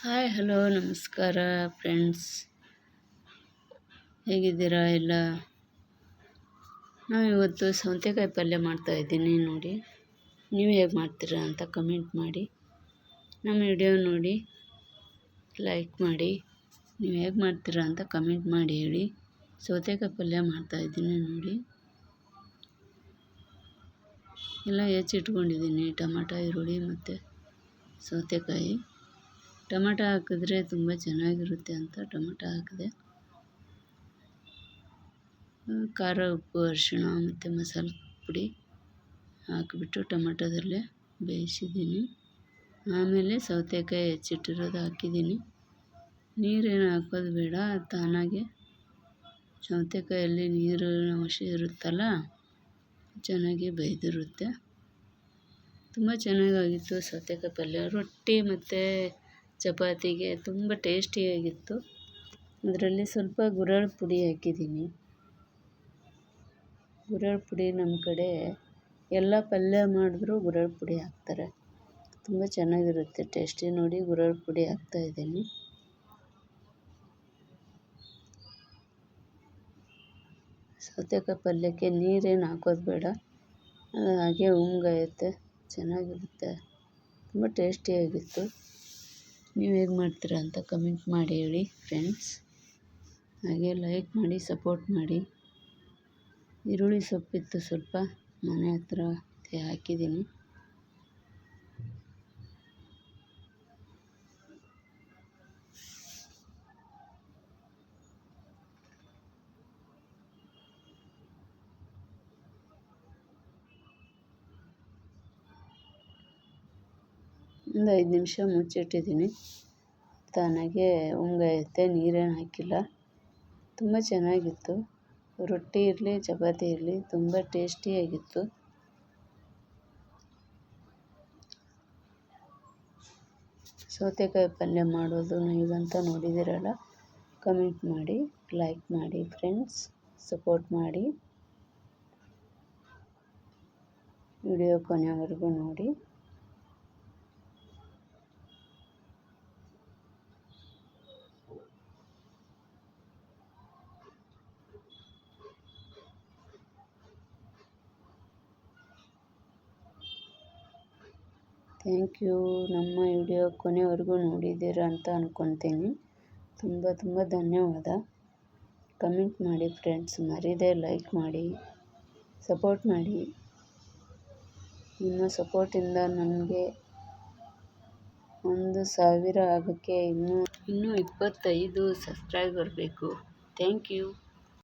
Hi hello ನಮಸ್ಕಾರ friends ಹೇಗಿದ್ದೀರಾ ಎಲ್ಲ? ನಾವು ಇವತ್ತು ಸೌತೆಕಾಯಿ ಪಲ್ಯ ಮಾಡ್ತಾ ಇದ್ದೀನಿ ನೋಡಿ. ನೀವು ಹೇಗೆ ಮಾಡ್ತೀರಾ ಅಂತ ಕಮೆಂಟ್ ಮಾಡಿ. ನಮ್ಮ ವಿಡಿಯೋ ನೋಡಿ ಲೈಕ್ ಮಾಡಿ. ನೀವು ಹೇಗೆ ಮಾಡ್ತೀರಾ ಅಂತ ಕಮೆಂಟ್ ಮಾಡಿ ಹೇಳಿ. ಸೌತೆಕಾಯಿ ಪಲ್ಯ ಮಾಡ್ತಾಯಿದ್ದೀನಿ ನೋಡಿ. ಎಲ್ಲ ಹೆಚ್ಚಿಟ್ಕೊಂಡಿದ್ದೀನಿ, ಟಮಾಟ, ಈರುಳ್ಳಿ ಮತ್ತು ಸೌತೆಕಾಯಿ. ಟೊಮೆಟೊ ಹಾಕಿದ್ರೆ ತುಂಬ ಚೆನ್ನಾಗಿರುತ್ತೆ ಅಂತ ಟೊಮೆಟೊ ಹಾಕಿದೆ. ಖಾರ, ಉಪ್ಪು, ಅರಿಶಿಣ ಮತ್ತು ಮಸಾಲೆ ಪುಡಿ ಹಾಕಿಬಿಟ್ಟು ಟೊಮೆಟೊದಲ್ಲೇ ಬೇಯಿಸಿದ್ದೀನಿ. ಆಮೇಲೆ ಸೌತೆಕಾಯಿ ಹೆಚ್ಚಿಟ್ಟಿರೋದು ಹಾಕಿದ್ದೀನಿ. ನೀರೇನು ಹಾಕೋದು ಬೇಡ, ತಾನಾಗೆ ಸೌತೆಕಾಯಲ್ಲಿ ನೀರು ಅಂಶ ಇರುತ್ತಲ್ಲ, ಚೆನ್ನಾಗಿ ಬೇಯ್ದಿರುತ್ತೆ. ತುಂಬ ಚೆನ್ನಾಗಾಗಿತ್ತು ಸೌತೆಕಾಯಿ ಪಲ್ಯ. ರೊಟ್ಟಿ ಮತ್ತು ಚಪಾತಿಗೆ ತುಂಬ ಟೇಸ್ಟಿಯಾಗಿತ್ತು. ಅದರಲ್ಲಿ ಸ್ವಲ್ಪ ಗುರೆಳ್ಳು ಪುಡಿ ಹಾಕಿದ್ದೀನಿ. ಗುರೆಳ್ಳು ಪುಡಿ ನಮ್ಮ ಕಡೆ ಎಲ್ಲ ಪಲ್ಯ ಮಾಡಿದ್ರೂ ಗುರೆಳ್ಳು ಪುಡಿ ಹಾಕ್ತಾರೆ. ತುಂಬ ಚೆನ್ನಾಗಿರುತ್ತೆ ಟೇಸ್ಟಿ ನೋಡಿ ಗುರೆಳ್ಳು ಪುಡಿ ಹಾಕ್ತಾಯಿದ್ದೀನಿ ಸೌತೆಕಾಯಿ ಪಲ್ಯಕ್ಕೆ ನೀರೇನು ಹಾಕೋದು ಬೇಡ. ಹಾಗೆ ಉಮ್ಗಾಯುತ್ತೆ ಚೆನ್ನಾಗಿರುತ್ತೆ. ತುಂಬ ಟೇಸ್ಟಿಯಾಗಿತ್ತು. ನೀವು ಹೇಗೆ ಮಾಡ್ತೀರಾ ಅಂತ ಕಮೆಂಟ್ ಮಾಡಿ ಹೇಳಿ ಫ್ರೆಂಡ್ಸ್ ಹಾಗೆ ಲೈಕ್ ಮಾಡಿ ಸಪೋರ್ಟ್ ಮಾಡಿ. ಈರುಳ್ಳಿ ಸೊಪ್ಪಿತ್ತು ಸ್ವಲ್ಪ ಮನೆ ಹತ್ರ ಹಾಕಿದ್ದೀನಿ. ಒಂದು ಐದು ನಿಮಿಷ ಮುಚ್ಚಿಟ್ಟಿದ್ದೀನಿ. ತಾನಾಗೆ ಉಂಗಾಯುತ್ತೆ ನೀರೇನು ಹಾಕಿಲ್ಲ. ತುಂಬ ಚೆನ್ನಾಗಿತ್ತು. ರೊಟ್ಟಿ ಇರಲಿ, ಚಪಾತಿ ಇರಲಿ, ತುಂಬ ಟೇಸ್ಟಿಯಾಗಿತ್ತು ಸೌತೆಕಾಯಿ ಪಲ್ಯ ಮಾಡೋದು ನೀವಂತ ನೋಡಿದ್ದೀರಲ್ಲ? ಕಮೆಂಟ್ ಮಾಡಿ, ಲೈಕ್ ಮಾಡಿ, ಫ್ರೆಂಡ್ಸ್, ಸಪೋರ್ಟ್ ಮಾಡಿ. ವಿಡಿಯೋ ಕೊನೆವರೆಗೂ ನೋಡಿ. Thank you. ನಮ್ಮ ವಿಡಿಯೋ ಕೊನೆವರೆಗೂ ನೋಡಿದ್ದೀರ ಅಂತ ಅಂದ್ಕೊತೀನಿ ತುಂಬ ತುಂಬ ಧನ್ಯವಾದ. ಕಮೆಂಟ್ ಮಾಡಿ ಫ್ರೆಂಡ್ಸ್, ಮರೀದೆ ಲೈಕ್ ಮಾಡಿ, ಸಪೋರ್ಟ್ ಮಾಡಿ. ನಿಮ್ಮ ಸಪೋರ್ಟಿಂದ ನನಗೆ ಒಂದು ಸಾವಿರ ಆಗೋಕ್ಕೆ ಇನ್ನೂ ಇನ್ನೂ ಇಪ್ಪತ್ತೈದು ಸಬ್ಸ್ಕ್ರೈಬರ್ ಬೇಕು. Thank you.